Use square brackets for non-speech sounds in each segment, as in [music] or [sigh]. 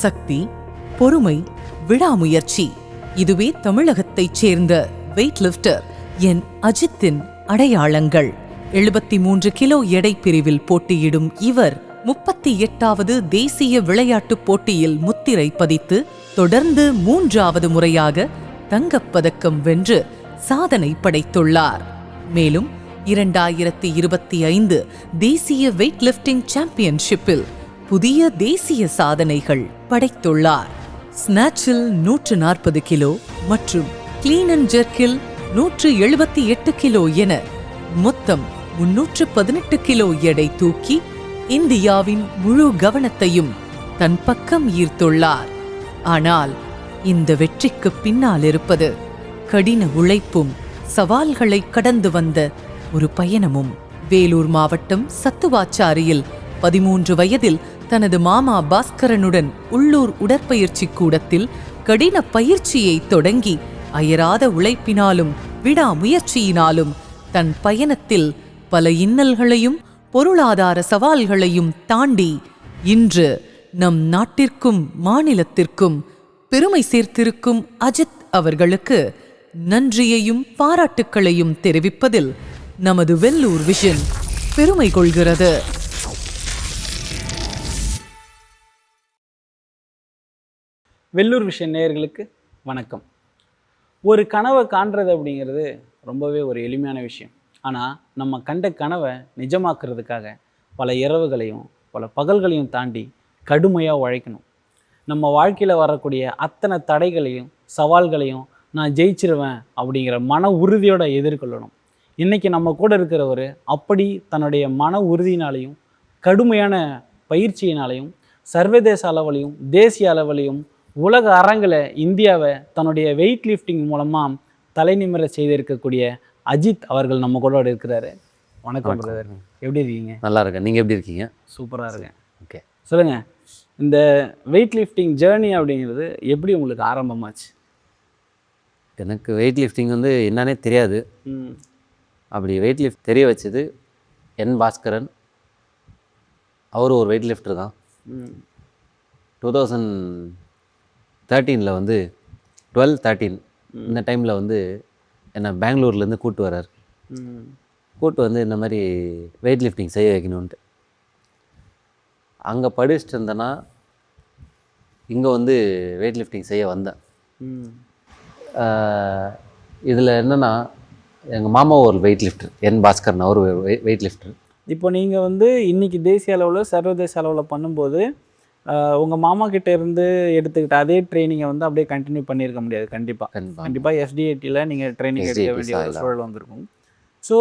சக்தி பொறுமை விடாமுயற்சி. இதுவே தமிழகத்தைச் சேர்ந்த வெயிட் லிஃப்டர் என் அஜித்தின் அடையாளங்கள். எழுபத்தி மூன்று கிலோ எடை பிரிவில் போட்டியிடும் இவர் முப்பத்தி எட்டாவது தேசிய விளையாட்டுப் போட்டியில் முத்திரை பதித்து தொடர்ந்து மூன்றாவது முறையாக தங்கப்பதக்கம் வென்று சாதனை படைத்துள்ளார். மேலும் இரண்டாயிரத்தி இருபத்தி ஐந்து தேசிய வெயிட் லிஃப்டிங் சாம்பியன்ஷிப்பில் புதிய தேசிய சாதனைகள் படைத்துள்ளார். ஸ்னாச்சில் நூற்று நாற்பது கிலோ மற்றும் கிளீன் அண்ட் ஜெர்க்கில் நூற்று எழுபத்தி எட்டு கிலோ என மொத்தம் முன்னூற்று பதினெட்டு கிலோ எடை தூக்கி இந்தியாவின் முழு கவனத்தையும் தன் பக்கம் ஈர்த்துள்ளார். ஆனால் இந்த வெற்றிக்கு பின்னால் இருப்பது கடின உழைப்பும் சவால்களை கடந்து வந்த ஒரு பயணமும். வேலூர் மாவட்டம் சத்துவாச்சாரியில் பதிமூன்று வயதில் தனது மாமா பாஸ்கரனுடன் உள்ளூர் உடற்பயிற்சி கூடத்தில் கடின பயிற்சியை தொடங்கி அயராத உழைப்பினாலும் விடாமுயற்சியினாலும் தன் பயணத்தில் பல இன்னல்களையும் பொருளாதார சவால்களையும் தாண்டி இன்று நம் நாட்டிற்கும் மாநிலத்திற்கும் பெருமை சேர்த்திருக்கும் அஜித் அவர்களுக்கு நன்றியையும் பாராட்டுக்களையும் தெரிவிப்பதில் நமது வெல்லூர் விஷன் பெருமை கொள்கிறது. வெள்ளூர் விஷய நேயர்களுக்கு வணக்கம். ஒரு கனவை காண்றது அப்படிங்கிறது ரொம்பவே ஒரு எளிமையான விஷயம். ஆனால் நம்ம கண்ட கனவை நிஜமாக்குறதுக்காக பல இரவுகளையும் பல பகல்களையும் தாண்டி கடுமையாக உழைக்கணும். நம்ம வாழ்க்கையில் வரக்கூடிய அத்தனை தடைகளையும் சவால்களையும் நான் ஜெயிச்சிருவேன் அப்படிங்கிற மன உறுதியோட எதிர்கொள்ளணும். இன்றைக்கி நம்ம கூட இருக்கிறவர் அப்படி தன்னுடைய மன உறுதியினாலையும் கடுமையான பயிற்சியினாலையும் சர்வதேச அளவிலையும் தேசிய அளவிலையும் உலக அரங்கில் இந்தியாவை தன்னுடைய வெயிட் லிஃப்டிங் மூலமாக தலைநிமிர செய்திருக்கக்கூடிய அஜித் அவர்கள் நம்ம கூட இருக்கிறாரு. வணக்கம். பிரதர் எப்படி இருக்கீங்க? நல்லா இருக்கேன். நீங்கள் எப்படி இருக்கீங்க? சூப்பராக இருக்கேன். ஓகே. சொல்லுங்கள் இந்த வெயிட் லிஃப்டிங் ஜேர்னி அப்படிங்கிறது எப்படி உங்களுக்கு ஆரம்பமாச்சு? எனக்கு வெயிட் லிஃப்டிங் வந்து என்னன்னே தெரியாது. ம். அப்படி வெயிட் லிஃப்ட் தெரிய வச்சது என் பாஸ்கரன். அவர் ஒரு வெயிட் லிஃப்டர் தான். ம். டூ தௌசண்ட் தேர்ட்டீனில் வந்து டுவெல் தேர்ட்டீன் இந்த டைமில் வந்து என்னை பெங்களூர்லேருந்து கூட்டு வர்றார் கூட்டு வந்து இந்த மாதிரி வெயிட் லிஃப்டிங் செய்ய வைக்கணுன்ட்டு அங்கே படிச்சுட்டு இருந்தேன்னா இங்கே வந்து வெயிட் லிஃப்டிங் செய்ய வந்தேன். இதில் என்னென்னா எங்கள் மாமா ஒரு வெயிட் லிஃப்டர் என் பாஸ்கரன் அவர் வெயிட் லிஃப்டர் இப்போ நீங்கள் வந்து இன்றைக்கி தேசிய அளவில் சர்வதேச அளவில் பண்ணும்போது உங்கள் மாமா கிட்ட இருந்து எடுத்துக்கிட்ட அதே ட்ரைனிங்கை வந்து அப்படியே கண்டினியூ பண்ணியிருக்க முடியாது. கண்டிப்பாக கண்டிப்பாக எஸ்டிஐடியில் நீங்கள் ட்ரைனிங் எடுக்க வேண்டிய ஒரு. சூழல் வந்திருக்கும். ஸோ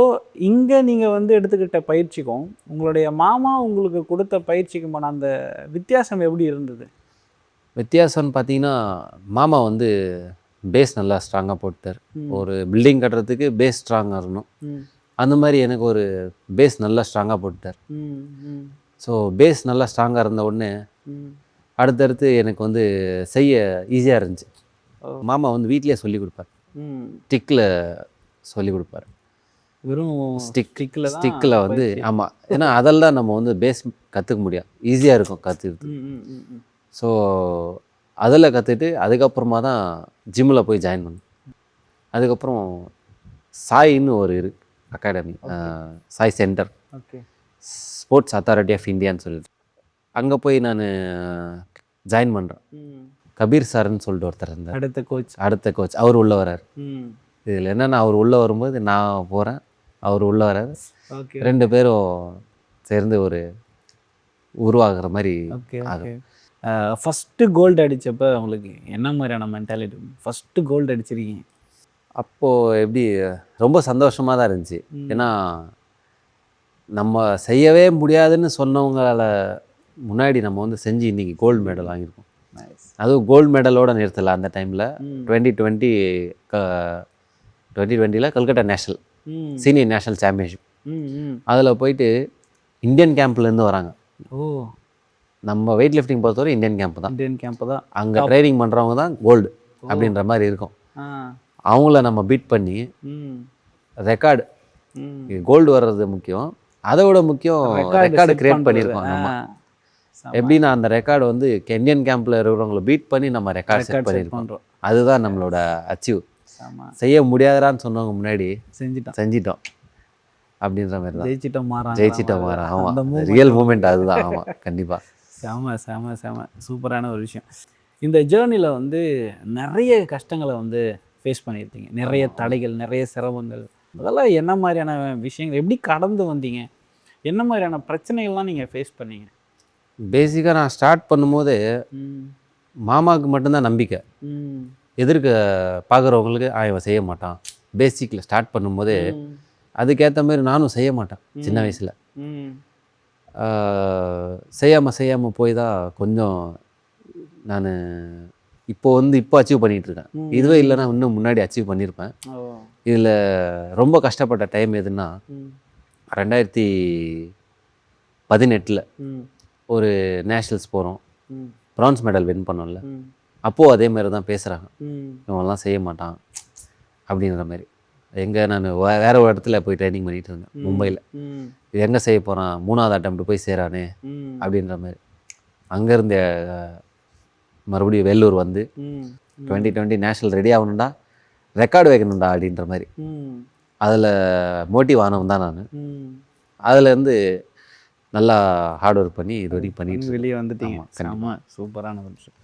இங்கே நீங்கள் வந்து எடுத்துக்கிட்ட பயிற்சிக்கும் உங்களுடைய மாமா உங்களுக்கு கொடுத்த பயிற்சிக்குமான அந்த வித்தியாசம் எப்படி இருந்தது? வித்தியாசம்னு பார்த்தீங்கன்னா மாமா வந்து பேஸ் நல்லா ஸ்ட்ராங்காக போட்டார். ஒரு பில்டிங் கட்டுறதுக்கு பேஸ் ஸ்ட்ராங்காக இருக்கணும். அந்த மாதிரி எனக்கு ஒரு பேஸ் நல்லா ஸ்ட்ராங்காக ம் ஸோ பேஸ் நல்லா ஸ்ட்ராங்காக இருந்த உடனே அடுத்தடுத்து எனக்கு வந்து செய்ய ஈஸியாக இருந்துச்சு. மாமா வந்து வீட்டிலேயே சொல்லி கொடுப்பார். ஸ்டிக்கில் சொல்லி கொடுப்பார். வெறும் ஸ்டிக் ஸ்டிக்கில் ஸ்டிக்கில் வந்து. ஆமாம் ஏன்னா அதெல்லாம் நம்ம வந்து பேஸ் கற்றுக்க முடியாது. ஈஸியாக இருக்கும் கற்றுக்கிறது ஸோ அதில் கற்றுட்டு அதுக்கப்புறமா தான் ஜிம்மில் போய் ஜாயின் பண்ணேன். அதுக்கப்புறம் சாயின்னு ஒரு இரு academy SAI centre okay sports authority of இந்தியான்னு சொல்லிட்டு. அங்கே போய் நான் ஜாயின் பண்ணுறேன் கபீர் சார்னு சொல்லிட்டு ஒருத்தர் இருந்தார். அடுத்த கோச் அடுத்த கோச் அவர் உள்ளே வரார் இதில் என்னென்னா அவர் உள்ளே வரும்போது நான் போகிறேன் அவர் உள்ளே வரார் ஓகே. ரெண்டு பேரும் சேர்ந்து ஒரு உருவாகிற மாதிரி ஓகே ஆகும். ஃபஸ்ட்டு கோல்டு அடிச்சப்ப உங்களுக்கு என்ன மாதிரியான மென்டாலிட்டி ஃபஸ்ட்டு கோல்டு அடிச்சிருக்கீங்க. அப்போது எப்படி ரொம்ப சந்தோஷமாக தான் இருந்துச்சு. ஏன்னா நம்ம செய்யவே முடியாதுன்னு சொன்னவங்கள முன்னாடி நம்ம வந்து செஞ்சு இன்னைக்கு கோல்டு மெடல் வாங்கியிருக்கோம். அதுவும் கோல்டு மெடலோட நிறுத்தலை அந்த டைமில் டுவெண்ட்டி டுவெண்ட்டி டுவெண்ட்டி டுவெண்ட்டியில் Calcutta national senior national championship அதில் போயிட்டு இந்தியன் கேம்ப்லேருந்து வராங்க. ஓ. நம்ம வெயிட் லிஃப்டிங் பொறுத்தவரை இந்தியன் கேம்ப் தான். இந்தியன் கேம்ப் தான். அங்கே ட்ரைனிங் பண்ணுறவங்க தான் கோல்டு அப்படின்ற மாதிரி இருக்கும். அவங்கள நம்ம பீட் பண்ணி ரெக்கார்டு கோல்டு வர்றது முக்கியம். அதை விட முக்கியம் ரெக்கார்டு கிரியேட் பண்ணியிருக்கோம் நம்ம. எப்படின்னா அந்த ரெக்கார்டு வந்து இந்தியன் கேம்ப்ல இருக்கிறவங்களை பீட் பண்ணி நம்ம ரெக்கார்ட் செட் பண்ணியிருக்கோம். அதுதான் நம்மளோட அச்சீவ். செய்ய முடியாதான்னு சொன்னவங்க முன்னாடி செஞ்சுட்டோம். செஞ்சிட்டோம். அப்படின்ற மாதிரி தான். ஜெயிச்சிட்டோம் மாறா ஜெயிச்சிட்டோம் அந்த ஆமாம் ரியல் மூமெண்ட் அதுதான். ஆமாம் கண்டிப்பாக செம செம செம. சூப்பரான ஒரு விஷயம். இந்த ஜேர்னியில் வந்து நிறைய கஷ்டங்களை வந்து ஃபேஸ் பண்ணியிருக்கீங்க. நிறைய தடைகள் நிறைய சிரமங்கள். அதெல்லாம் என்ன மாதிரியான விஷயங்கள்? எப்படி கடந்து வந்தீங்க? என்ன மாதிரியான பிரச்சனைகள்லாம் நீங்கள் ஃபேஸ் பண்ணீங்க? பேசிக்காக நான் ஸ்டார்ட் பண்ணும்போது மாமாவுக்கு மட்டும்தான் நம்பிக்கை. எதிர்க்க பார்க்குறவங்களுக்கு ஆ இவன் செய்ய மாட்டான். பேசிக்கில் ஸ்டார்ட் பண்ணும்போது. அதுக்கேற்ற மாதிரி நானும் செய்ய மாட்டேன் சின்ன வயசில். செய்யாமல் செய்யாமல் போய் தான் கொஞ்சம் நான் இப்போ வந்து இப்போ அச்சீவ் ம். இதுவே இல்லைன்னா இன்னும் முன்னாடி அச்சீவ் பண்ணியிருப்பேன் இதில் ரொம்ப கஷ்டப்பட்ட டைம் எதுன்னா ரெண்டாயிரத்தி பதினெட்டில் ஒரு நேஷ்னல்ஸ் போகிறோம் ப்ரான்ஸ் மெடல் வின் பண்ணோம்ல. அப்போது அதே மாதிரி தான் பேசுகிறாங்க இவன்லாம் செய்ய மாட்டான் அப்படின்ற மாதிரி. எங்கே நான் வேற ஒரு இடத்துல போய் ட்ரைனிங் பண்ணிட்டு இருந்தேன். மும்பையில் இது எங்கே செய்ய போகிறான் மூணாவது அட்டம் போய் சேரானே அப்படின்ற மாதிரி. அங்கேருந்து மறுபடியும் வேலூர் வந்து டுவெண்ட்டி டுவெண்ட்டி நேஷனல் ரெடி ஆகணும்டா ரெக்கார்டு வைக்கணும்டா அப்படின்ற மாதிரி. அதில் மோட்டிவ் ஆனவன் தான் நான். அதுலேருந்து நல்லா ஹார்ட் ஒர்க் பண்ணி இது வரைக்கும் பண்ணிட்டு. வெளியே வந்துட்டீங்க ஆமா, கண்டிப்பா. செம்ம சூப்பரான விஷயம்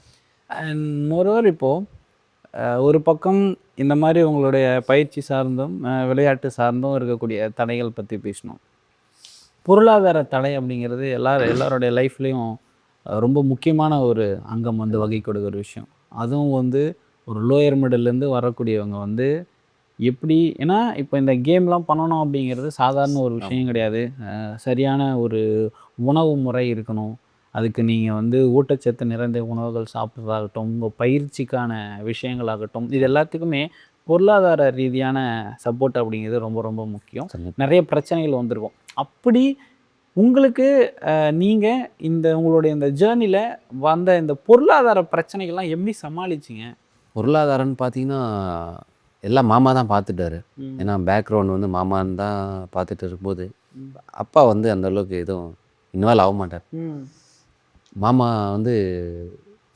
அண்ட் மொரோவர் இப்போது ஒரு பக்கம் இந்த மாதிரி உங்களுடைய பயிற்சி சார்ந்தும் விளையாட்டு சார்ந்தும் இருக்கக்கூடிய தடைகள் பற்றி பேசணும் பொருளாதார தடை அப்படிங்கிறது எல்லார் எல்லாருடைய லைஃப்லேயும் ரொம்ப முக்கியமான ஒரு அங்கம் வந்து வகை கொடுக்குற விஷயம் அதுவும் வந்து ஒரு லோயர் மிடில்லேருந்து வரக்கூடியவங்க வந்து எப்படி ஏன்னா இப்போ இந்த கேம்லாம் பண்ணணும் அப்படிங்கிறது சாதாரண ஒரு விஷயம் கிடையாது. சரியான ஒரு உணவு முறை இருக்கணும். அதுக்கு நீங்கள் வந்து ஊட்டச்சத்து நிறைந்த உணவுகள் சாப்பிட்றதாகட்டும் உங்கள் பயிற்சிக்கான விஷயங்களாகட்டும் இது எல்லாத்துக்குமே பொருளாதார ரீதியான சப்போர்ட் அப்படிங்கிறது ரொம்ப ரொம்ப முக்கியம். நிறைய பிரச்சனைகள் வந்திருக்கும். அப்படி உங்களுக்கு நீங்கள் இந்த உங்களுடைய இந்த ஜேர்னியில் வந்த இந்த பொருளாதார பிரச்சனைகள்லாம் எப்படி சமாளிச்சிங்க? பொருளாதாரம்னு பார்த்தீங்கன்னா எல்லாம் மாமா தான் பார்த்துட்டாரு. ஏன்னா பேக்ரவுண்ட் வந்து மாமான்னு தான் பார்த்துட்டு இருக்கும்போது. அப்பா வந்து அந்த அளவுக்கு எதுவும் இன்வால்வ் ஆக மாட்டார். மாமா வந்து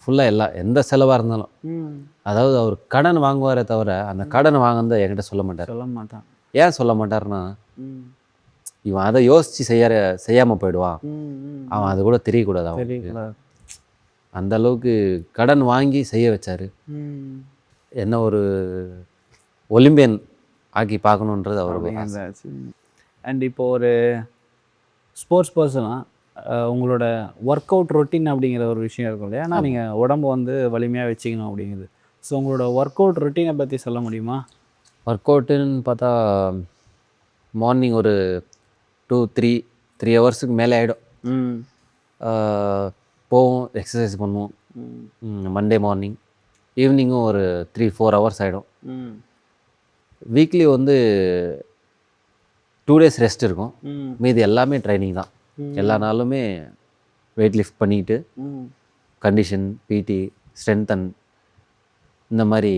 ஃபுல்லாக எல்லா எந்த செலவாக இருந்தாலும். அதாவது அவர் கடன் வாங்குவாரே தவிர அந்த கடன் வாங்கினதை என்கிட்ட சொல்ல மாட்டார். சொல்ல மாட்டான். ஏன் சொல்ல மாட்டார்னா இவன் அதை யோசித்து செய்ய செய்யாமல் போயிடுவான். அவன் அது கூட தெரியக்கூடாது அந்த அளவுக்கு கடன் வாங்கி செய்ய வச்சாரு. என்ன ஒரு ஒலிம்பியன் ஆக்கி பார்க்கணுன்றது அவர் அண்ட் இப்போ ஒரு ஸ்போர்ட்ஸ் பர்சனாக உங்களோட ஒர்க் அவுட் ரொட்டீன் அப்படிங்கிற ஒரு விஷயம் இருக்கும் இல்லையா? ஏன்னா நீங்கள் உடம்பு வந்து வலிமையாக வச்சுக்கணும் அப்படிங்கிறது ஸோ உங்களோட ஒர்க் அவுட் ரொட்டீனை பற்றி சொல்ல முடியுமா? ஒர்க் அவுட்டுன்னு பார்த்தா மார்னிங் ஒரு டூ த்ரீ த்ரீ ஹவர்ஸுக்கு மேலே ஆகிடும் போவோம் எக்ஸசைஸ் பண்ணுவோம். மண்டே மார்னிங் ஈவினிங்கும் ஒரு த்ரீ ஃபோர் ஹவர்ஸ் ஆகிடும் வீக்லி வந்து டூ டேஸ் ரெஸ்ட் இருக்கும். மீதி எல்லாமே ட்ரைனிங் தான். எல்லா நாளுமே வெயிட் லிஃப்ட் பண்ணிட்டு கண்டிஷன் பிடி ஸ்ட்ரென்தன் இந்த மாதிரி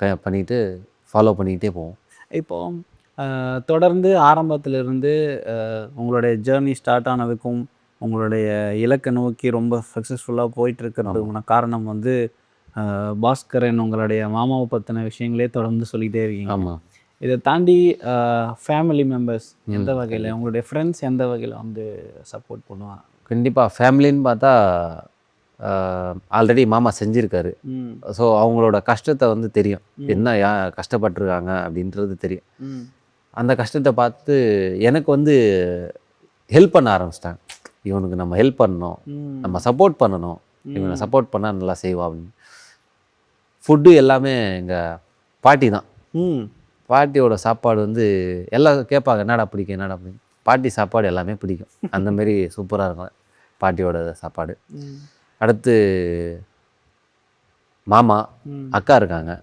க பண்ணிட்டு ஃபாலோ பண்ணிக்கிட்டே போவோம். இப்போ தொடர்ந்து ஆரம்பத்திலிருந்து உங்களுடைய ஜேர்னி ஸ்டார்ட் ஆனதுக்கும் உங்களுடைய இலக்கை நோக்கி ரொம்ப சக்ஸஸ்ஃபுல்லாக போயிட்டு இருக்கிறதுக்கான காரணம் வந்து பாஸ்கரன் உங்களுடைய மாமாவை பற்றின விஷயங்களே தொடர்ந்து சொல்லிக்கிட்டே இருக்கீங்க. ஆமாம் இதை தாண்டி ஃபேமிலி மெம்பர்ஸ் எந்த வகையில் உங்களுடைய ஃப்ரெண்ட்ஸ் எந்த வகையில் வந்து சப்போர்ட் பண்ணுவாங்க? கண்டிப்பாக ஃபேமிலின்னு பார்த்தா ஆல்ரெடி மாமா செஞ்சுருக்காரு. ஸோ அவங்களோட கஷ்டத்தை வந்து தெரியும். என்ன யா கஷ்டப்பட்டிருக்காங்க அப்படின்றது தெரியும். அந்த கஷ்டத்தை பார்த்து எனக்கு வந்து ஹெல்ப் பண்ண ஆரம்பிச்சிட்டாங்க. இவனுக்கு நம்ம ஹெல்ப் பண்ணணும். நம்ம சப்போர்ட் பண்ணணும். இவனை சப்போர்ட் பண்ணால் நல்லா செய்வான் அப்படின்னு. ஃபுட்டு எல்லாமே எங்கள் பாட்டி தான். ம். பாட்டியோட சாப்பாடு வந்து எல்லாம் கேட்பாங்க என்னடா பிடிக்கும் என்னடா பிடிக்கும்? பாட்டி சாப்பாடு எல்லாமே பிடிக்கும். அந்த மாதிரி சூப்பராக இருக்கும் பாட்டியோட சாப்பாடு. அடுத்து மாமா அக்கா இருக்காங்க.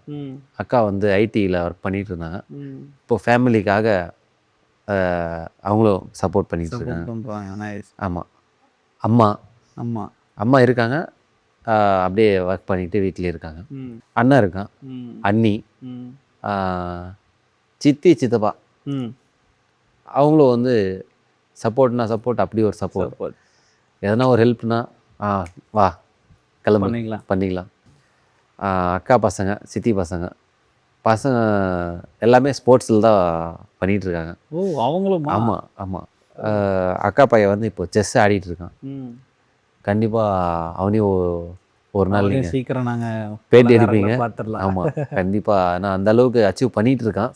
அக்கா வந்து ஐடியில் ஒர்க் பண்ணிட்டு இருந்தாங்க. இப்போ ஃபேமிலிக்காக அவங்களும் சப்போர்ட் பண்ணிட்டு சப்போர்ட் இருக்காங்க. ஆமாம் அம்மா. ஆமாம் அம்மா இருக்காங்க. அப்படியே ஒர்க் பண்ணிட்டு வீட்டிலே இருக்காங்க. அண்ணன் இருக்கான். அண்ணி. சித்தி சித்தப்பா. அவங்களும் வந்து சப்போர்ட்னா சப்போர்ட் அப்படி ஒரு சப்போர்ட். எதனா ஒரு ஹெல்ப்னா ஆ வா கிளம்பு. பண்ணிக்கலாம். பண்ணிக்கலாம். அக்கா பசங்க சித்தி பசங்க. பசங்க எல்லாமே ஸ்போர்ட்ஸில் தான் பண்ணிகிட்டு இருக்காங்க ஓ அவங்களும்? ஆமாம் ஆமாம் அக்கா பையன் வந்து இப்போ செஸ் ஆடிட்டு இருக்கான். கண்டிப்பாக அவனையும் ஒரு நாள் நீங்கள் சீக்கிரம் நாங்க பேட்டி எடுப்பீங்க. பார்த்துடலாம். ஆமாம் கண்டிப்பாக நான் அந்த அளவுக்கு அச்சீவ் பண்ணிட்டு இருக்கான்.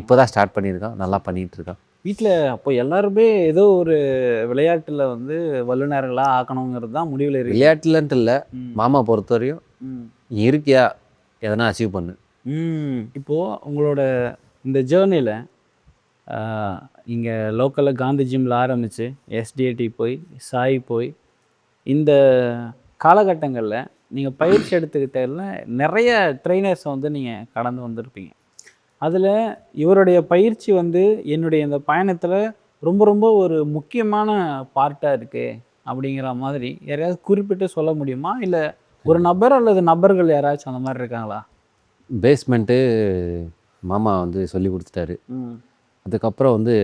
இப்போ தான் ஸ்டார்ட் பண்ணியிருக்கான். நல்லா பண்ணிட்டு இருக்கான். வீட்டில் அப்போ எல்லாருமே ஏதோ ஒரு விளையாட்டுல வந்து வல்லுநர்களா ஆக்கணுங்கிறது தான் முடிவில் இருக்கு. விளையாட்டுலன்ட்டு இல்லை. மாமா பொறுத்தவரையும் இருக்கியா? எதனா அச்சீவ் பண்ணு. இப்போது உங்களோட இந்த ஜேர்னியில் இங்கே லோக்கலில் காந்தி ஜிம்மில் ஆரம்பித்து எஸ்டிஏடி போய் சாய் போய் இந்த காலகட்டங்களில் நீங்கள் பயிற்சி எடுத்துக்கிட்டதில் நிறைய ட்ரைனர்ஸை வந்து நீங்கள் கடந்து வந்திருப்பீங்க. அதில் இவருடைய பயிற்சி வந்து என்னுடைய இந்த பயணத்தில் ரொம்ப ரொம்ப ஒரு முக்கியமான பார்ட்டாக இருக்குது அப்படிங்கிற மாதிரி யாரையாவது குறிப்பிட்டு சொல்ல முடியுமா? இல்லை ஒரு நபர் அல்லது நபர்கள் யாராச்சும் அந்த மாதிரி இருக்காங்களா? பேஸ்மெண்ட்டு மாமா வந்து சொல்லி கொடுத்துட்டாரு. அதுக்கப்புறம் வந்து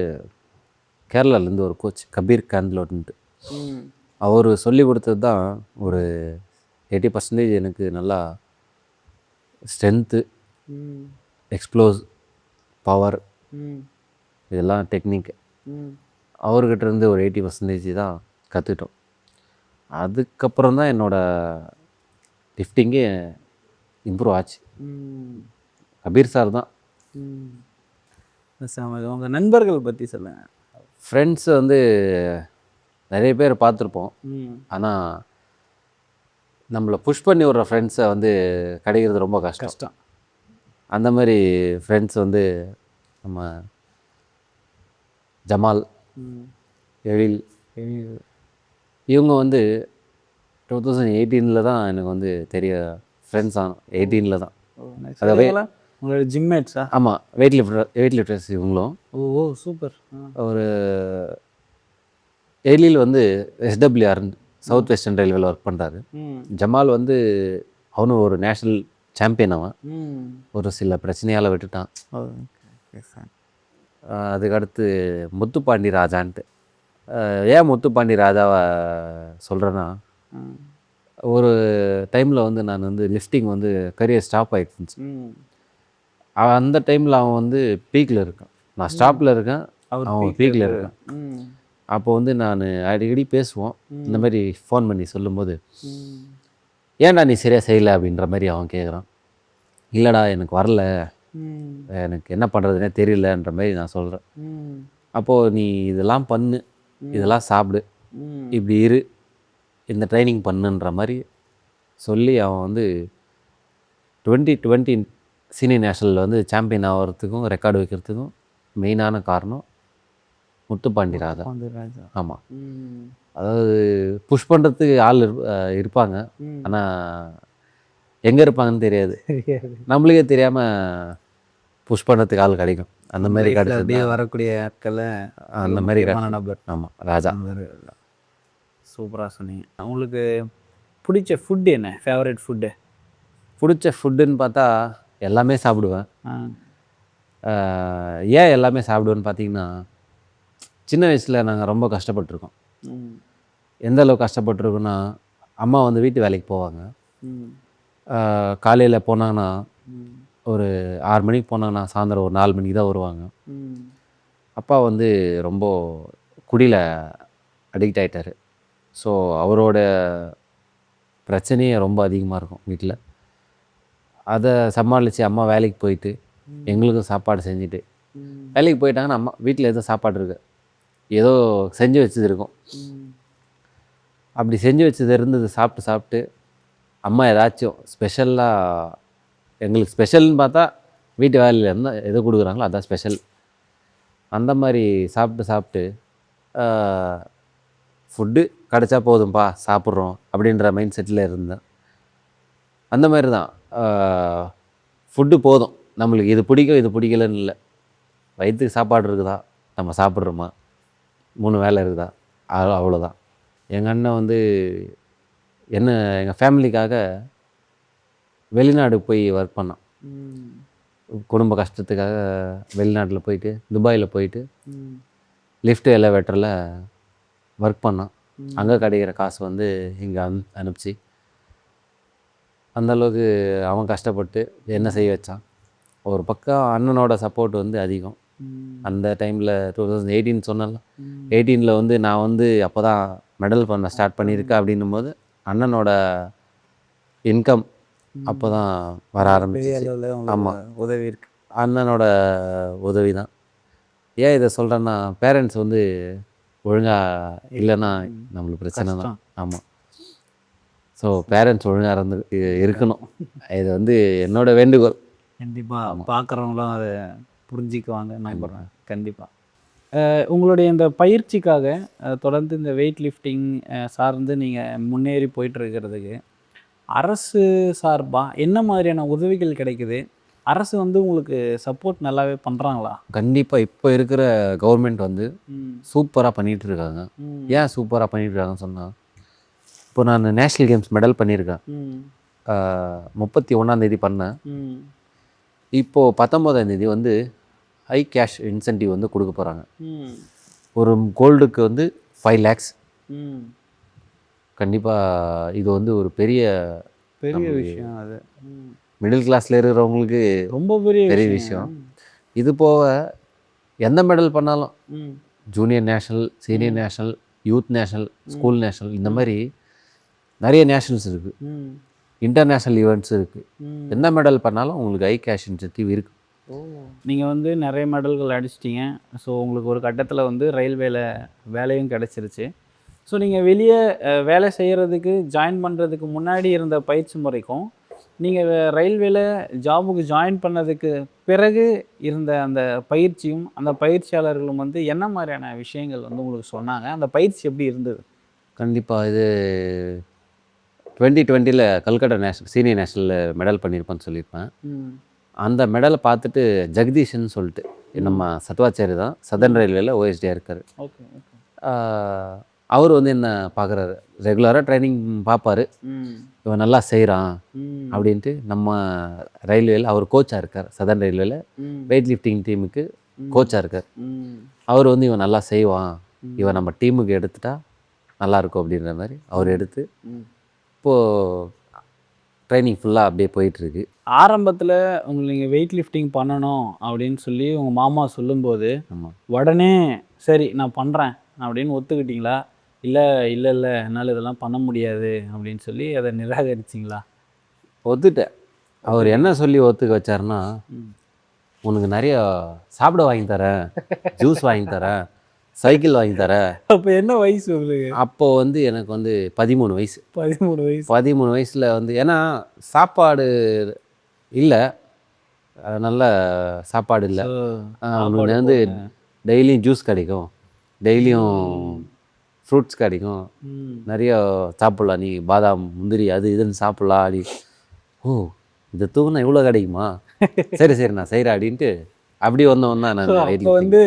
கேரளாலேருந்து ஒரு கோச் கபீர் கேன்லோன்ட்டு ம். அவர் சொல்லி கொடுத்தது தான் ஒரு எயிட்டி பர்சன்டேஜ் எனக்கு நல்லா ஸ்ட்ரென்த்து எக்ஸ்ப்ளோஸ் பவர் இதெல்லாம் டெக்னிக் அவர்கிட்ட இருந்து ஒரு எயிட்டி பர்சன்டேஜ் தான் கற்றுக்கிட்டோம் அதுக்கப்புறம் தான் என்னோடய லிஃப்டிங்கே இம்ப்ரூவ் ஆச்சு. கபீர் சார் தான். உங்கள் நண்பர்கள் பற்றி சொல்லுங்கள் ஃப்ரெண்ட்ஸ் வந்து நிறைய பேர் பார்த்துருப்போம். ஆனால் நம்மளை புஷ் பண்ணி விடுற ஃப்ரெண்ட்ஸை வந்து கிடைக்கிறது ரொம்ப கஷ்டம். கஷ்டம். அந்த மாதிரி ஃப்ரெண்ட்ஸ் வந்து நம்ம ஜமால் எழில் இவங்க வந்து டூ தௌசண்ட் எயிட்டீனில் தான் எனக்கு வந்து தெரிய ஃப்ரெண்ட்ஸ் ஆனோம் எயிட்டீனில் தான். அதாவது- அதே உங்களோட ஜிம்மேட்ஸா ஆமாம் வெயிட் லிஃப்டர் வெயிட் லிஃப்டர்ஸ் இவங்களும். ஓ ஓ சூப்பர் ஒரு எழில் வந்து எஸ்டபிள்யூஆர் சவுத் வெஸ்டர்ன் ரயில்வேல ஒர்க் பண்ணுறாரு ஜமால் வந்து அவனும் ஒரு நேஷ்னல் சாம்பியன் அவன். ஒரு சில பிரச்சனையால் விட்டுட்டான். அதுக்கடுத்து முத்துப்பாண்டி ராஜான்ட்டு. ஏன் முத்துப்பாண்டி ராஜாவை சொல்கிறேன்னா ஒரு டைமில் வந்து நான் வந்து லிஃப்டிங் வந்து கரியர் ஸ்டாப் அவன் அந்த டைமில் அவன் வந்து பீக்கில் இருக்கான். நான் ஸ்டாப்பில் இருக்கேன். அவன் பீக்கில் இருக்கான். அப்போ வந்து நான் அடிக்கடி பேசுவோம். இந்த மாதிரி ஃபோன் பண்ணி சொல்லும்போது ஏன்டா நீ சரியாக செய்யலை? அப்படின்ற மாதிரி அவன் கேட்குறான் இல்லைடா எனக்கு வரல. எனக்கு என்ன பண்ணுறதுனே தெரியலன்ற மாதிரி நான் சொல்கிறேன் அப்போது நீ இதெல்லாம் பண்ணு. இதெல்லாம் சாப்பிடு. இப்படி இரு. இந்த ட்ரைனிங் பண்ணுன்ற மாதிரி சொல்லி அவன் வந்து டுவெண்ட்டி டுவெண்ட்டி சீனியர் நேஷனலில் வந்து சாம்பியன் ஆகிறதுக்கும் ரெக்கார்டு வைக்கிறதுக்கும் மெயினான காரணம் முத்துப்பாண்டி ராஜா. ஆமாம் அதாவது புஷ் பண்ணுறதுக்கு ஆள் இருப்பாங்க. ஆனால் எங்கே இருப்பாங்கன்னு தெரியாது. நம்மளுக்கே தெரியாமல் புஷ் பண்ணுறதுக்கு ஆள் கிடைக்கும். அந்த மாதிரி கிடைச்சது வரக்கூடிய ஆட்களை அந்த மாதிரி நபர் ஆமாம் ராஜா. சூப்பராக சொன்னீங்க. உங்களுக்கு பிடிச்ச ஃபுட் என்ன? ஃபேவரட் ஃபுட்டு பிடிச்ச ஃபுட்டுன்னு பார்த்தா எல்லாமே சாப்பிடுவேன். ஏன் எல்லாமே சாப்பிடுவேன்னு பார்த்தீங்கன்னா சின்ன வயசில் நாங்கள் ரொம்ப கஷ்டப்பட்டிருக்கோம். எந்த அளவுக்கு கஷ்டப்பட்டிருக்கோன்னா அம்மா வந்து வீட்டு வேலைக்கு போவாங்க. காலையில் போனாங்கன்னா ஒரு ஆறு மணிக்கு போனாங்கன்னா சாயந்தரம் ஒரு நாலு மணிக்கு தான் வருவாங்க. அப்பா வந்து ரொம்ப குடியில் அடிக்ட் ஆயிட்டாரு. ஸோ அவரோட பிரச்சனையே ரொம்ப அதிகமாக இருக்கும் வீட்டில் அதை சமாளித்து அம்மா வேலைக்கு போயிட்டு எங்களுக்கும் சாப்பாடு செஞ்சுட்டு வேலைக்கு போயிட்டாங்கன்னா அம்மா வீட்டில் ஏதோ சாப்பாடு இருக்கு ஏதோ செஞ்சு வச்சது இருக்கும் அப்படி செஞ்சு வச்சது இருந்தது சாப்பிட்டு சாப்பிட்டு அம்மா ஏதாச்சும் ஸ்பெஷலாக எங்களுக்கு ஸ்பெஷல்னு பார்த்தா வீட்டு வேலையில் இருந்தால் எது கொடுக்குறாங்களோ அதான் ஸ்பெஷல் அந்த மாதிரி சாப்பிட்டு சாப்பிட்டு ஃபுட்டு கிடச்சா போதும்பா சாப்பிட்றோம் அப்படின்ற மைண்ட் செட்டில் இருந்தேன். அந்த மாதிரி தான் ஃபுட்டு போதும். நம்மளுக்கு இது பிடிக்கும் இது பிடிக்கலன்னு இல்லை. வயிற்றுக்கு சாப்பாடு இருக்குதா? நம்ம சாப்பிட்றோமா? மூணு வேலை இருக்குதா? அவ்வளோ அவ்வளோதான் எங்கள் அண்ணன் வந்து என்ன எங்கள் ஃபேமிலிக்காக வெளிநாடு போய் ஒர்க் பண்ணான். குடும்ப கஷ்டத்துக்காக வெளிநாட்டில் போயிட்டு துபாயில் போயிட்டு லிஃப்ட் எலவேட்டரில் ஒர்க் பண்ணான். அங்கே கிடைக்கிற காசு வந்து இங்கே அனு அனுப்பிச்சு. அந்த அளவுக்கு அவன் கஷ்டப்பட்டு என்ன செய்ய வச்சான்? ஒரு பக்கம் அண்ணனோட சப்போர்ட் வந்து அதிகம். அந்த டைமில் டூ தௌசண்ட் எயிட்டீன் சொன்னல எயிட்டீனில் வந்து நான் வந்து அப்போ தான் மெடல் பண்ண ஸ்டார்ட் பண்ணியிருக்கேன் அப்படின்னும் போது அண்ணனோட இன்கம் அப்போ தான் வர ஆரம்பிச்சு அளவில் ஆமா. உதவி இருக்கு. அண்ணனோட உதவி தான். ஏன் இதை சொல்கிறேன்னா பேரண்ட்ஸ் வந்து ஒழுங்காக இல்லைன்னா நம்மளுக்கு பிரச்சனை தான். ஆமாம் ஸோ பேரண்ட்ஸ் ஒழுங்காக இருந்து இருக்கணும். இது வந்து என்னோட வேண்டுகோள். கண்டிப்பாக பார்க்குறவங்களும் அதை புரிஞ்சிக்குவாங்க நம்புகிறேன் கண்டிப்பாக உங்களுடைய இந்த பயிற்சிக்காக தொடர்ந்து இந்த வெயிட் லிஃப்டிங் சார்ந்து நீங்கள் முன்னேறி போயிட்டு இருக்கிறதுக்கு அரசு சார்பாக என்ன மாதிரியான உதவிகள் கிடைக்குது? அரசு வந்து உங்களுக்கு சப்போர்ட் நல்லாவே பண்ணுறாங்களா கண்டிப்பாக இப்போ இருக்கிற கவர்மெண்ட் வந்து சூப்பராக பண்ணிகிட்டு இருக்காங்க ஏன் சூப்பராக பண்ணிட்டு இருக்காங்கன்னு சொன்னால் இப்போ நான் நேஷ்னல் கேம்ஸ் மெடல் பண்ணியிருக்கேன். முப்பத்தி ஒன்றாந்தேதி பண்ணேன். இப்போது பத்தொம்போதாந்தேதி வந்து ஹை கேஷ் இன்சென்டிவ் வந்து கொடுக்க போகிறாங்க ஒரு கோல்டுக்கு வந்து ஃபைவ் லேக்ஸ் கண்டிப்பாக இது வந்து ஒரு பெரிய பெரிய விஷயம் அது. மிடில் கிளாஸில் இருக்கிறவங்களுக்கு ரொம்ப பெரிய பெரிய விஷயம். இது போக எந்த மெடல் பண்ணாலும் junior national senior national youth national school national இந்த மாதிரி நிறைய நேஷனல்ஸ் இருக்குது இன்டர்நேஷ்னல் ஈவெண்ட்ஸ் இருக்குது எந்த மெடல் பண்ணாலும் உங்களுக்கு ஹை கேஷ் இன்சென்டிவ் இருக்குது நீங்கள் வந்து நிறைய மெடல்கள் அடிச்சிட்டீங்க. ஸோ உங்களுக்கு ஒரு கட்டத்தில் வந்து ரயில்வேல வேலையும் கிடச்சிருச்சு. ஸோ நீங்கள் வெளியே வேலை செய்கிறதுக்கு ஜாயின் பண்ணுறதுக்கு முன்னாடி இருந்த பயிற்சி முறைக்கும் நீங்கள் ரயில்வேல ஜாபுக்கு ஜாயின் பண்ணதுக்கு பிறகு இருந்த அந்த பயிற்சியும் அந்த பயிற்சியாளர்களும் வந்து என்ன மாதிரியான விஷயங்கள் வந்து உங்களுக்கு சொன்னாங்க? அந்த பயிற்சி எப்படி இருந்தது? கண்டிப்பாக இது டுவெண்ட்டி டுவெண்ட்டியில் கல்கட்டா நேஷனல் சீனியர் நேஷனலில் மெடல் பண்ணியிருப்பேன்னு சொல்லியிருப்பேன். அந்த மெடலை பார்த்துட்டு ஜெகதீஷன் சொல்லிட்டு நம்ம சத்வாச்சாரி தான் சதர்ன் ரயில்வேல ஓஎஸ்டியாக இருக்கார். அவர் வந்து என்ன பார்க்குறாரு? ரெகுலராக ட்ரைனிங் பார்ப்பாரு. இவன் நல்லா செய்கிறான் அப்படின்ட்டு நம்ம ரயில்வேல அவர் கோச்சாக இருக்கார் சதர்ன் ரயில்வேல வெயிட் லிஃப்டிங் டீமுக்கு கோச்சாக இருக்கார். அவர் வந்து இவன் நல்லா செய்வான் இவன் நம்ம டீமுக்கு எடுத்துட்டா நல்லா இருக்கும் அப்படின்ற மாதிரி அவர் எடுத்து இப்போது ட்ரைனிங் ஃபுல்லாக அப்படியே போயிட்டுருக்கு. ஆரம்பத்தில் உங்களுக்கு நீங்கள் வெயிட் லிஃப்டிங் பண்ணணும் அப்படின்னு சொல்லி உங்கள் மாமா சொல்லும்போது உடனே சரி நான் பண்ணுறேன் அப்படின்னு ஒத்துக்கிட்டீங்களா? இல்லை இல்லை இல்லை என்னால் இதெல்லாம் பண்ண முடியாது அப்படின்னு சொல்லி அதை நிராகரிச்சிங்களா? ஒத்துட்டேன். அவர் என்ன சொல்லி ஒத்துக்க வச்சாருன்னா உனக்கு நிறைய சாப்பிட வாங்கி தரேன் ஜூஸ் வாங்கி தரேன் சைக்கிள் வாங்கி தரேன் அப்போ என்ன வயசு உங்களுக்கு? அப்போது வந்து எனக்கு வந்து பதிமூணு வயசு. பதிமூணு வயசு. பதிமூணு வயசில் வந்து ஏன்னா சாப்பாடு இல்லை. நல்ல சாப்பாடு இல்லை. அவனுக்கு வந்து டெய்லியும் ஜூஸ் கிடைக்கும். டெய்லியும் ஃப்ரூட்ஸ் கிடைக்கும். நிறைய சாப்பிட்லாம். நீ பாதாம் முந்திரி அது இதுன்னு சாப்பிட்லாம். அப்படி ஓ இந்த தூங்கினா இவ்வளோ கிடைக்குமா? [laughs] சரி சரி நான் செய்கிறேன் அப்படின்ட்டு அப்படி தான் நான் அப்போ. வந்து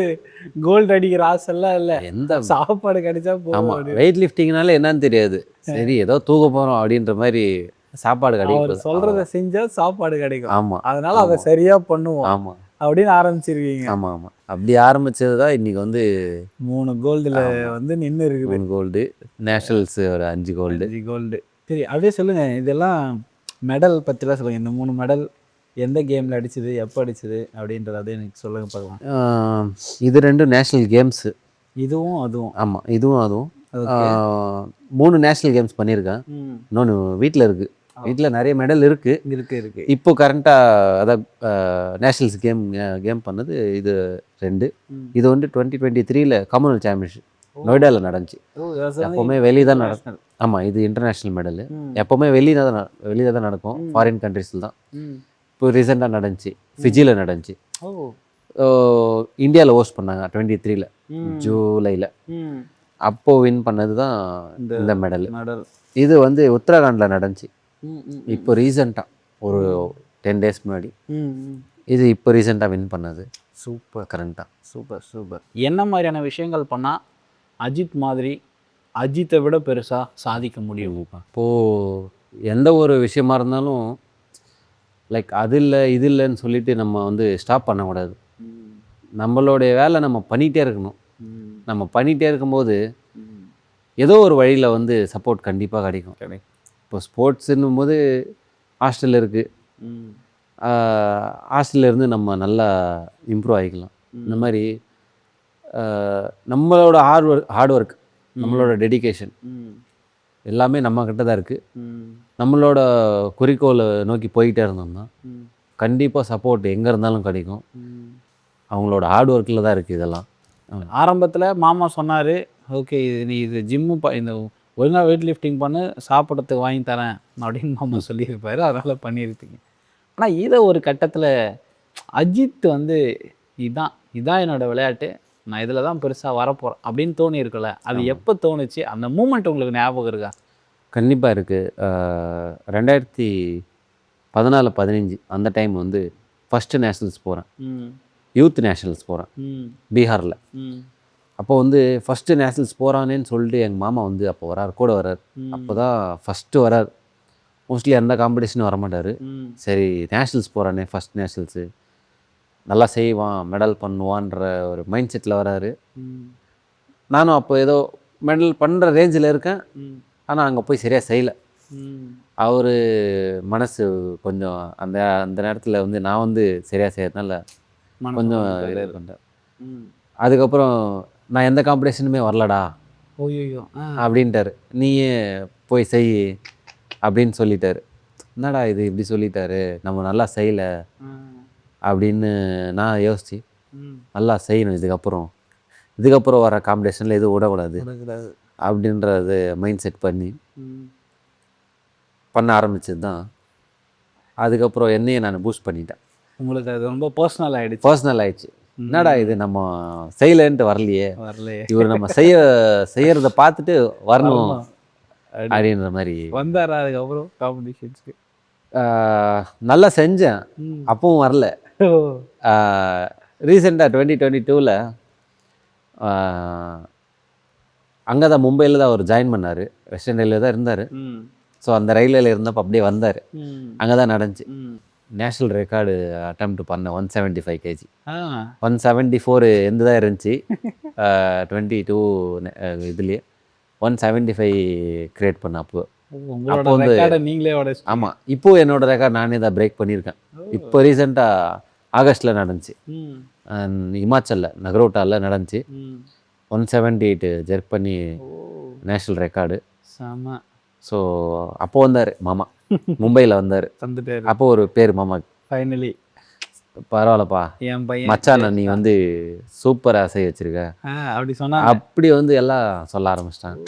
கோல்டு அடிக்கிற ஆசைலாம் இல்லை. எந்த [laughs] சாப்பாடு கிடைச்சா ஆமாம் வெயிட் லிஃப்டிங்னால என்னன்னு தெரியாது. சரி ஏதோ தூக்க போகிறோம் அப்படின்ற மாதிரி சாப்பாடு கிடைக்கும் சொல்றத செஞ்சா சாப்பாடு கிடைக்கும். ஆமாம் அதனால அதை சரியா பண்ணுவோம் ஆமாம் அப்படின்னு ஆரம்பிச்சிருக்கீங்க. ஆமாம் ஆமாம் அப்படி ஆரம்பிச்சது தான் இன்னைக்கு வந்து மூணு கோல்டுல வந்து நின்று இருக்குது. மூணு கோல்டு நேஷனல்ஸ் ஒரு அஞ்சு கோல்டு அஞ்சு கோல்டு சரி அப்படியே சொல்லுங்க. இதெல்லாம் மெடல் பற்றிலாம் சொல்லுங்க. இந்த மூணு மெடல் எந்த கேமில் அடிச்சது எப்போ அடிச்சது அப்படின்றத அப்படியே எனக்கு சொல்லுங்க பார்க்கலாம். இது ரெண்டும் நேஷ்னல் கேம்ஸு இதுவும் அதுவும். ஆமாம் இதுவும் அதுவும். மூணு நேஷ்னல் கேம்ஸ் பண்ணியிருக்கேன். இன்னொன்று வீட்டில் இருக்குது வீட்டில் நிறைய மெடல் இருக்குது இருக்கு இருக்கு. இப்போ கரண்ட்டாக அதான் நேஷ்னல்ஸ் கேம் கேம் பண்ணது இது ரெண்டு. இது வந்து டுவெண்ட்டி டுவெண்ட்டி த்ரீல காமன்வெல்த் சாம்பியன்ஷிப் நொய்டாவில் நடந்துச்சு. எப்போவுமே வெளியே தான் நடக்கும். ஆமாம் இது இன்டர்நேஷ்னல் மெடலு. எப்போவுமே வெளியே தான் வெளியில தான் நடக்கும். ஃபாரின் கண்ட்ரீஸில் தான். இப்போ ரீசெண்டாக நடந்துச்சு. ஃபிஜியில் நடந்துச்சு. ஓ. இந்தியாவில் ஹோஸ்ட் பண்ணாங்க டுவெண்ட்டி த்ரீல. ஜூலையில் ம். அப்போ வின் பண்ணது தான் இந்த மெடல் இது வந்து உத்தரகாண்டில் நடந்துச்சு. இப்போ ரீசெண்டாக ஒரு டென் டேஸ் முன்னாடி. இது இப்போ ரீசெண்டாக வின் பண்ணது. சூப்பர். கரண்ட்டாக சூப்பர் சூப்பர். என்ன மாதிரியான விஷயங்கள் பண்ணால் அஜித் மாதிரி அஜித்தை விட பெருசாக சாதிக்க முடியும்? இப்போது எந்த ஒரு விஷயமா இருந்தாலும் லைக் அது இல்லை இது இல்லைன்னு சொல்லிட்டு நம்ம வந்து ஸ்டாப் பண்ணக்கூடாது. நம்மளுடைய வேலை நம்ம பண்ணிகிட்டே இருக்கணும். நம்ம பண்ணிகிட்டே இருக்கும்போது ஏதோ ஒரு வழியில் வந்து சப்போர்ட் கண்டிப்பாக கிடைக்கும். இப்போ ஸ்போர்ட்ஸுன்னும் போது ஹாஸ்டல் இருக்குது ஹாஸ்டல்லேருந்து ஹாஸ்டல்ல இருந்து நம்ம நல்லா இம்ப்ரூவ் ஆகிக்கலாம். இந்த மாதிரி நம்மளோட ஹார்ட் ஒர்க் ஹார்ட் ஒர்க் நம்மளோட டெடிகேஷன் எல்லாமே நம்ம கிட்ட தான் இருக்குது நம்மளோட குறிக்கோளை நோக்கி போயிட்டே இருந்தோம்னா கண்டிப்பாக சப்போர்ட் எங்கே இருந்தாலும் கிடைக்கும். அவங்களோட ஹார்ட் ஒர்க்கில் தான் இருக்குது இதெல்லாம். ஆரம்பத்தில் மாமா சொன்னார் ஓகே இது நீ இது ஜிம்மு ப இந்த ஒழுங்காக வெயிட் லிஃப்டிங் பண்ணு சாப்பிட்றதுக்கு வாங்கி தரேன் அப்படின்னு மாமா சொல்லியிருப்பாரு. அதனால் பண்ணியிருப்பீங்க ஆனால் இதை ஒரு கட்டத்தில் அஜித் வந்து இதான் இதான் என்னோட விளையாட்டு. நான் இதில் தான் பெருசாக வரப்போகிறேன் அப்படின்னு தோணி இருக்குல்ல. அது எப்போ தோணுச்சு? அந்த மூமெண்ட் உங்களுக்கு ஞாபகம் இருக்கா? கண்டிப்பாக இருக்குது ரெண்டாயிரத்தி பதினாலு பதினஞ்சு அந்த டைம் வந்து ஃபஸ்ட்டு நேஷ்னல்ஸ் போகிறேன் யூத் நேஷ்னல்ஸ் போகிறேன் பீகாரில். அப்போ வந்து ஃபஸ்ட்டு நேஷ்னல்ஸ் போகிறானேன்னு சொல்லிட்டு எங்கள் மாமா வந்து அப்போ வரார் கூட வரார். அப்போ தான் ஃபஸ்ட்டு வரார். மோஸ்ட்லி எந்த காம்படிஷனும் வரமாட்டார். சரி நேஷ்னல்ஸ் போகிறானே ஃபஸ்ட் நேஷ்னல்ஸு நல்லா செய்வான் மெடல் பண்ணுவான்ற ஒரு மைண்ட் செட்டில் வராரு. நானும் அப்போ ஏதோ மெடல் பண்ணுற ரேஞ்சில் இருக்கேன். ஆனால் அங்கே போய் சரியாக செய்யலை. அவர் மனசு கொஞ்சம் அந்த அந்த நேரத்தில் வந்து நான் வந்து சரியாக செய்யறதுனால கொஞ்சம் ம். அதுக்கப்புறம் நான் எந்த காம்படிஷனுமே வரலடா. ஓய்யோ அப்படின்ட்டாரு. நீயே போய் செய் அப்படின்னு சொல்லிட்டாரு. என்னடா இது இப்படி சொல்லிட்டாரு? நம்ம நல்லா செய்யலை. அப்படின்னு நான் யோசிச்சு நல்லா செய்யணும். இதுக்கப்புறம் இதுக்கப்புறம் வர காம்படிஷனில் எதுவும் விடக்கூடாது. அப்படின்றது மைண்ட் செட் பண்ணி பண்ண ஆரம்பிச்சது தான் அதுக்கப்புறம் என்னையே நான் பூஸ்ட் பண்ணிட்டேன். உங்களுக்கு அது ரொம்ப பர்சனல் ஆயிடுச்சு. பர்சனல் ஆயிடுச்சு. என்னடா இது நம்ம செய்யலைன்ட்டு வரலையே. வரலையே. இவர் நம்ம செய்ய செய்யறத பார்த்துட்டு வரணும் அப்படி. அப்படின்ற மாதிரி. வந்தாரா அதுக்கப்புறம் காம்படிஷன்ஸ்க்கு நல்லா செஞ்சேன். அப்பவும் வரல. ரீசெண்டாக டுவெண்ட்டி டுவெண்ட்டி டூவில் அங்கே தான் மும்பையில் தான் அவர் ஜாயின் பண்ணார். வெஸ்டர்ன் ரயில்வே தான் இருந்தார். ஸோ அந்த ரயில்வேல இருந்தப்போ அப்படியே வந்தார். அங்கே தான் நடந்துச்சு. நேஷ்னல் ரெக்கார்டு அட்டம் பண்ணேன் one seventy five kg one seventy four எந்த தான் இருந்துச்சு டுவெண்ட்டி டூ இதுலேயே. ஒன் செவன்ட்டி ஃபைவ் க்ரியேட் பண்ண அப்போ. அப்போ வந்து- நீங்களே ஆமாம் இப்போ என்னோட ரெக்கார்ட் நானே தான் பிரேக் பண்ணியிருக்கேன். இப்போ ரீசெண்டாக ஆகஸ்ட்டில் நடந்துச்சு. இமாச்சலில் நகரோட்டாவில் நடந்துச்சு. ஒன் செவன்ட்டி எயிட் ஜெர்க் பண்ணி நேஷ்னல் ரெக்கார்டு. செம. ஸோ அப்போ வந்தார் மாமா. மும்பையில் வந்தார். அப்போ ஒரு பேர் மாமா. ஃபைனலி பரவாயில்லப்பா. என் பையன் மச்சான் நீ வந்து சூப்பர் ஆசை வச்சிருக்க. அப்படி சொன்னா. அப்படி வந்து எல்லாம் சொல்ல ஆரம்பிச்சிட்டாங்க.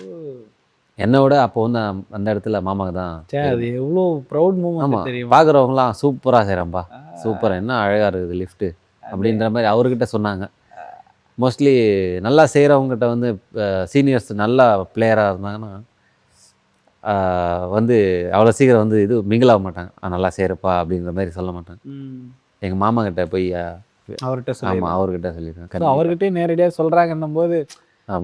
என்னை விட அப்போ வந்து அந்த- இடத்துல மாமாக்கு தான் அது எவ்வளோ ப்ரௌட் மூமெண்ட் தெரியுமா? பார்க்குறவங்களாம் சூப்பராக செய்கிறான்ப்பா சூப்பராக என்ன அழகாக இருக்குது லிஃப்ட்டு அப்படின்ற மாதிரி அவர்கிட்ட சொன்னாங்க. மோஸ்ட்லி நல்லா செய்கிறவங்ககிட்ட வந்து சீனியர்ஸ் நல்லா பிளேயராக இருந்தாங்கன்னா வந்து அவ்வளோ சீக்கிரம் வந்து இது ஆக மாட்டாங்க. "ஆ, நல்லா செய்கிறப்பா அப்படின்ற மாதிரி சொல்ல மாட்டாங்க. எங்கள் மாமா கிட்ட போய் அவர்கிட்ட ஆமாம் அவர்கிட்ட சொல்லியிருக்கேன் ஸோ அவர்கிட்டயே நேரடியாக சொல்கிறாங்கன்னும் போது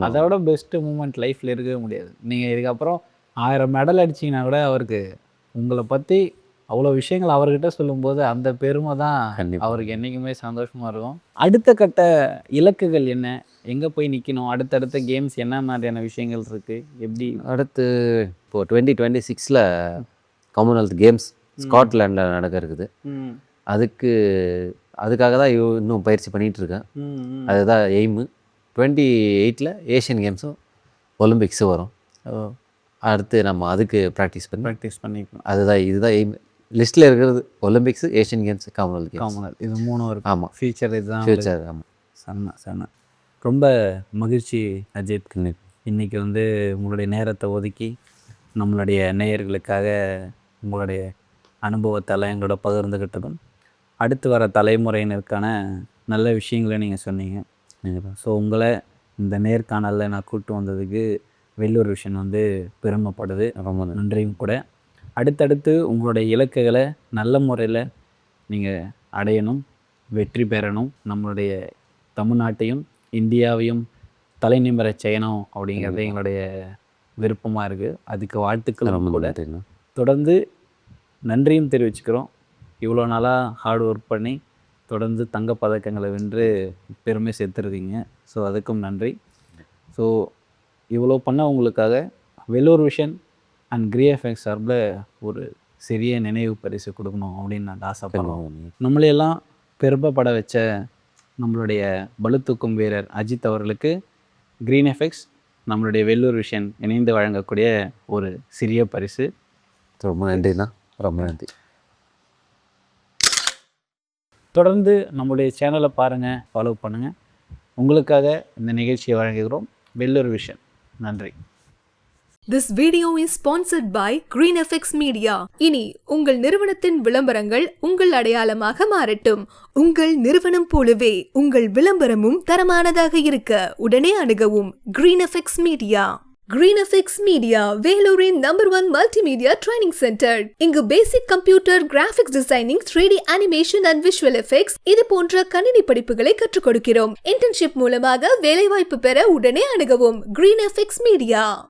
அதை விட பெஸ்ட் மூமெண்ட் லைஃப்பில் இருக்கவே முடியாது. நீங்கள் இதுக்கப்புறம் ஆயிரம் மெடல் அடிச்சீங்கன்னா கூட அவருக்கு உங்களை பற்றி அவ்வளோ விஷயங்கள் அவர்கிட்ட சொல்லும்போது அந்த பெருமை தான். அவருக்கு என்றைக்குமே சந்தோஷமாக இருக்கும். அடுத்த கட்ட இலக்குகள் என்ன? எங்கே போய் நிற்கணும் அடுத்தடுத்த கேம்ஸ் என்ன மாதிரியான விஷயங்கள் இருக்குது எப்படி? அடுத்து இப்போது டுவெண்ட்டி டுவெண்ட்டி சிக்ஸில் காமன்வெல்த் கேம்ஸ் ஸ்காட்லாண்டில் நடக்க இருக்குது. அதுக்கு அதுக்காக தான் இன்னும் பயிற்சி பண்ணிகிட்டு இருக்கேன். அதுதான் எய்மு டுவெண்ட்டி எயிட்டில் ஏஷியன் கேம்ஸும் ஒலிம்பிக்ஸும் வரும். அடுத்து நம்ம அதுக்கு ப்ராக்டிஸ் பண்ணி ப்ராக்டிஸ் பண்ணிக்கணும் அதுதான் இதுதான் எய்ம் லிஸ்ட்டில் இருக்கிறது ஒலிம்பிக்ஸ் ஏஷியன் கேம்ஸ் காமன்வெல்த் காமனர் இது மூணும் இருக்கும். ஆமாம் ஃபியூச்சர் இதுதான் ஃபியூச்சர் ஆமாம் சன்ன சன்ன ரொம்ப மகிழ்ச்சி அஜித். இன்றைக்கி வந்து உங்களுடைய நேரத்தை ஒதுக்கி நம்மளுடைய நேயர்களுக்காக உங்களுடைய அனுபவத்தெல்லாம் எங்களோட பகிர்ந்துக்கிட்டதும் அடுத்து வர தலைமுறையினருக்கான நல்ல விஷயங்களை நீங்கள் சொன்னீங்க. ஸோ உங்களை இந்த நேர்காணலில் நான் கூப்பிட்டு வந்ததுக்கு வெள்ளூர் விஷன் வந்து பெருமைப்படுது. ரொம்ப நன்றி. நன்றியும் கூட. அடுத்தடுத்து உங்களுடைய இலக்குகளை நல்ல முறையில் நீங்கள் அடையணும் வெற்றி பெறணும். நம்மளுடைய தமிழ்நாட்டையும் இந்தியாவையும் தலைநிமிரச் செய்யணும் அப்படிங்கிறது எங்களுடைய விருப்பமாக இருக்குது அதுக்கு வாழ்த்துக்கள் ரொம்ப கூட. தொடர்ந்து நன்றியும் தெரிவிச்சுக்கிறோம். இவ்வளோ நாளாக ஹார்ட் ஒர்க் பண்ணி தொடர்ந்து தங்கப் பதக்கங்களை வென்று பெருமை சேர்த்துருந்தீங்க ஸோ அதுக்கும் நன்றி. ஸோ இவ்வளோ பண்ண உங்களுக்காக வெள்ளூர் விஷன் அண்ட் கிரியஃபெக்ஸ் சார்பில் ஒரு சிறிய நினைவு பரிசு கொடுக்கணும் அப்படின்னு நான் ஆசைப்படுறோம் நம்மளையெல்லாம் பெருமைப்பட வச்ச நம்மளுடைய பளுதூக்கும் வீரர் அஜித் அவர்களுக்கு க்ரீன் எஃபெக்ட்ஸ் நம்மளுடைய வெள்ளூர் விஷன் இணைந்து வழங்கக்கூடிய ஒரு சிறிய பரிசு. ரொம்ப நன்றிண்ணா. ரொம்ப நன்றி. தொடர்ந்து நம்மளுடைய சேனலை பாருங்கள் ஃபாலோ பண்ணுங்கள் உங்களுக்காக இந்த நிகழ்ச்சியை வழங்குகிறோம். வெள்ளூர் விஷன். நன்றி. This video is sponsored by Green Effects Media இனி உங்கள் நிறுவனத்தின் விளம்பரங்கள் உங்கள் அடையாளமாக மாறட்டும். உங்கள் நிறுவனம் போலவே உங்கள் விளம்பரமும் தரமானதாக இருக்க உடனே அணுகவும் Green Effects Media GreenFX Media வேலூரின் number one multimedia training centre இங்கு basic computer graphics designing three D animation and visual effects இது போன்ற கணினி படிப்புகளை கற்றுக் கொடுக்கிறோம். இன்டர்ன்ஷிப் மூலமாக வேலைவாய்ப்பு பெற உடனே அணுகவும். Green Effects media